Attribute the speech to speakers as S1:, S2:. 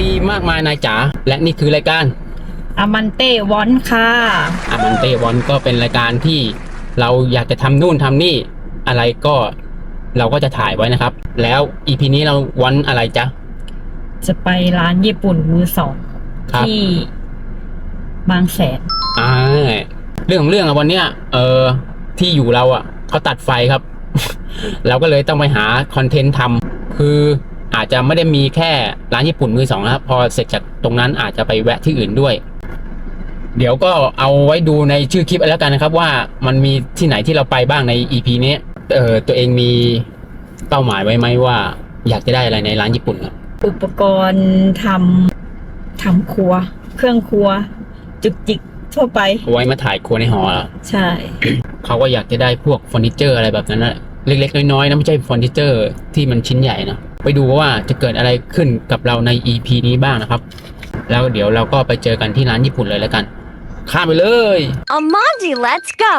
S1: ดีมากมายนายจ๋าและนี่คือรายการ
S2: อามันเต้วอนค่ะ
S1: อามันเตวอนก็เป็นรายการที่เราอยากจะทำนู่นทำนี่อะไรก็เราก็จะถ่ายไว้นะครับ แล้วอีพีนี้เราวันอะไรจ๊ะ
S2: จะไปร้านญี่ปุ่นมือสอง
S1: ครับ
S2: ที่บางแสน
S1: อ่าเรื่องของเรื่องอะวันเนี้ยเออที่อยู่เราอะเขาตัดไฟครับ เราก็เลยต้องไปหาคอนเทนต์ทำคือ อาจจะไม่ได้มีแค่ร้านญี่ปุ่นมือสองนะครับ พอเสร็จจากตรงนั้นอาจจะไปแวะที่อื่นด้วย เดี๋ยวก็เอาไว้ดูในชื่อคลิปแล้วกันนะครับ ว่ามันมีที่ไหนที่เราไปบ้างใน EP นี้เออตัวเองมีเป้าหมายไว้ไหมว่า อยากจะได้อะไรในร้านญี่ปุ่นครับ
S2: อุปกรณ์ทำทำครัว เครื่องครัว จุกจิกทั่วไป
S1: เอาไว้มาถ่ายครัวในหอเหรอ
S2: ใช่
S1: เขาก็อยากจะได้พวกเฟอร์นิเจอร์อะไรแบบนั้นนะ เล็กๆ น้อยๆนะไม่ใช่เฟอร์นิเจอร์ที่มันชิ้นใหญ่นะไปดูว่าจะเกิดอะไรขึ้นกับเราใน EP นี้บ้างนะครับ แล้วเดี๋ยวเราก็ไปเจอกันที่ร้านญี่ปุ่นเลยแล้วกัน ข้ามไปเลย
S3: Amandi, let's go!